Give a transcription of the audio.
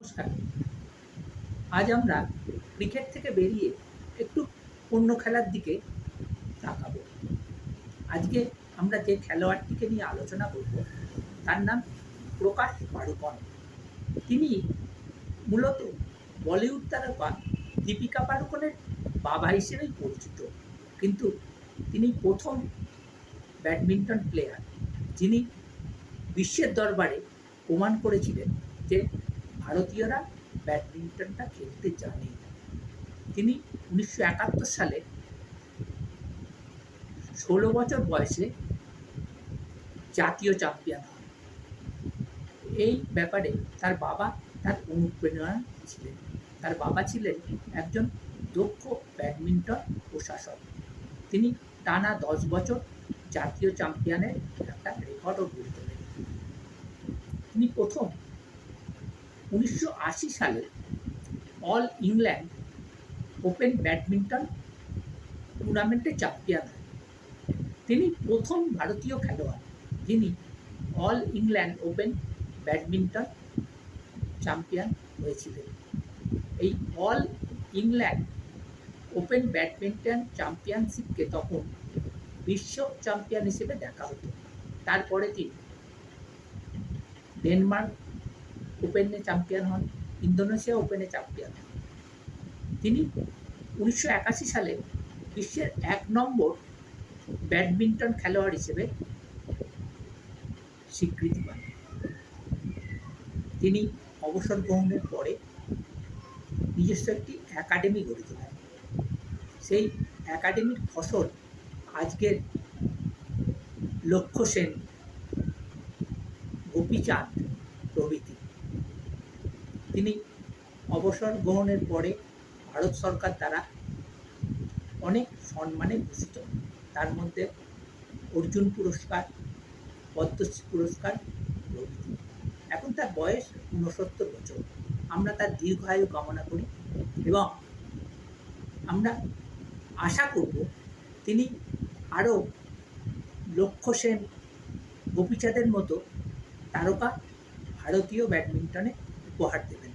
নমস্কার। আজ আমরা ক্রিকেট থেকে বেরিয়ে একটু অন্য খেলার দিকে তাকাব। আজকে আমরা যে খেলোয়াড়টিকে নিয়ে আলোচনা করব, তার নাম প্রকাশ পাড়ুকন। তিনি মূলত বলিউড তারকা দীপিকা পাড়ুকনের বাবা হিসেবেই পরিচিত। কিন্তু তিনি প্রথম ব্যাডমিন্টন প্লেয়ার, যিনি বিশ্বের দরবারে প্রমাণ করেছিলেন যে ভারতীয়রা ব্যাডমিন্টনটা খেলতে জানে। তিনি উনিশশো একাত্তর সালে ষোলো বছর বয়সে জাতীয় চ্যাম্পিয়ন হন। এই ব্যাপারে তার বাবা তার অনুপ্রেরণা ছিলেন। তার বাবা ছিলেন একজন দক্ষ ব্যাডমিন্টন প্রশাসক। তিনি টানা দশ বছর জাতীয় চ্যাম্পিয়নের একটা রেকর্ডও গড়ে তোলেন। তিনি প্রথম উনিশশো আশি সালে অল ইংল্যান্ড ওপেন ব্যাডমিন্টন টুর্নামেন্টে চ্যাম্পিয়ন হন তিনি প্রথম ভারতীয় খেলোয়াড় যিনি all England open badminton champion হয়েছিলেন। এই অল ইংল্যান্ড ওপেন ব্যাডমিন্টন চ্যাম্পিয়নশিপকে তখন বিশ্ব চ্যাম্পিয়ন হিসেবে দেখা হতো। তারপরে তিনি ডেনমার্ক ওপেনে চ্যাম্পিয়ন হন, ইন্দোনেশিয়া ওপেনে চ্যাম্পিয়ন হন। তিনি উনিশশো একাশি সালে বিশ্বের এক নম্বর ব্যাডমিন্টন খেলোয়াড় হিসেবে স্বীকৃতি পান। তিনি অবসর গ্রহণের পরে নিজস্ব একটি একাডেমি গড়ে তোলেন। সেই একাডেমির ফসল আজকের লক্ষ্য সেন, গোপীচাঁদ প্রভৃতি। তিনি অবসর গ্রহণের পরে ভারত সরকার দ্বারা অনেক সম্মানে ভূষিত। তার মধ্যে অর্জুন পুরস্কার, পদ্মশ্রী পুরস্কার প্রভৃতি এখন তার বয়স ঊনসত্তর বছর। আমরা তার দীর্ঘায়ু কামনা করি এবং আমরা আশা করব তিনি আরও লক্ষ্য সেন, গোপীচাঁদের মতো তারকা ভারতীয় ব্যাডমিন্টনে উপহার দেবেন।